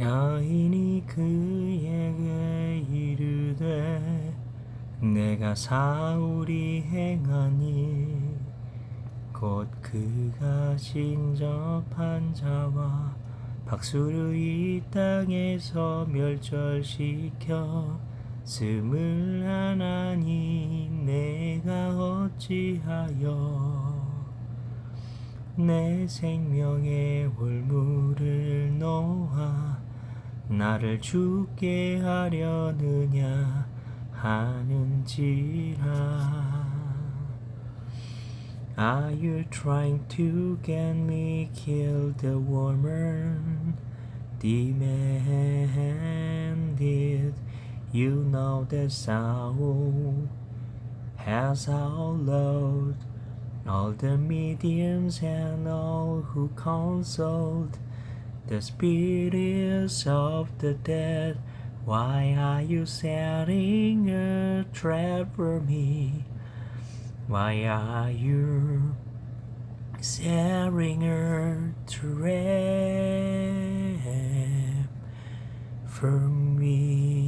여인이 그에게 이르되 내가 사울이 일곧 그가 진접한 자와 박수를 이 땅에서 멸절시켜 스물 하나니 내가 어찌하여 내 생명의 월물을 놓아 나를 죽게 하려느냐 하는지라 Are you trying to get me killed the woman demanded you know that Saul has outlawed all the mediums and all who consult the spirits of the dead. Why are you setting a trap for me? Why are you setting a trap for me?